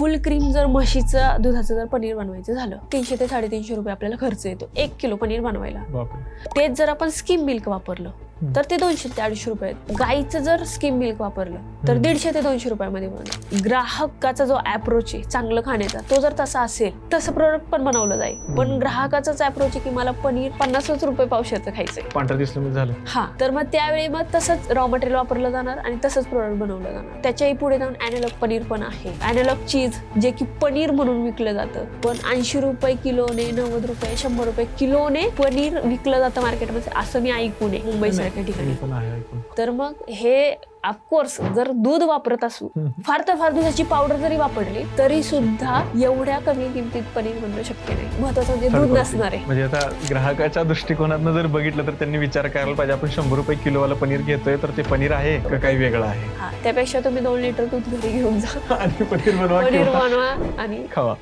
फुल cream जर म्हशीचं दुधाचं जर पनीर बनवायचं झालं तीनशे ते साडेतीनशे रुपये आपल्याला खर्च येतो. एक किलो पनीर बनवायला. तेच जर आपण स्किम मिल्क वापरलं तर ते दोनशे ते अडीचशे रुपये. गाईचं जर स्किम मिल्क वापरलं तर. दीडशे ते दोनशे रुपयामध्ये बनवलं ग्राहकाचा जो अप्रोच आहे चांगलं खाण्याचा तो जर तसा असेल तसं प्रोडक्ट पण बनवलं जाईल. पण ग्राहकाचाच अप्रोच आहे की मला पनीर पन्नासच रुपये पावशेरचं खायचंय. पांढरं दिसलं म्हणजे झालं. हा तर मग त्यावेळी मग तसंच रॉ मटेरियल वापरलं जाणार आणि तसंच प्रोडक्ट बनवलं जाणार. त्याच्याही पुढे जाऊन अॅनालॉग पनीर पण आहे. अॅनालॉग चीज जे की पनीर म्हणून विकलं जातं पण ऐंशी रुपये किलोने नव्वद रुपये शंभर रुपये किलोने पनीर विकलं जातं मार्केटमध्ये असं मी ऐकून आहे मुंबई सारख्या ठिकाणी. तर मग हे ऑफकोर्स जर दूध वापरत असू. फार तर फार दुधाची पावडर जरी वापरली तरी सुद्धा एवढ्या कमी किमतीत पनीर बनवणं शक्य नाही. महत्वाचं म्हणजे दूध नसणार. आहे म्हणजे आता ग्राहकाच्या दृष्टिकोनातनं जर बघितलं तर त्यांनी विचार करायला पाहिजे आपण शंभर रुपये किलोवाला पनीर घेतोय तर ते पनीर आहे का काही वेगळं आहे? त्यापेक्षा तुम्ही दोन लिटर दूध घरी घेऊन जा. आणि पनीर बनवा पनीर किंवा बनवा आणि खावा.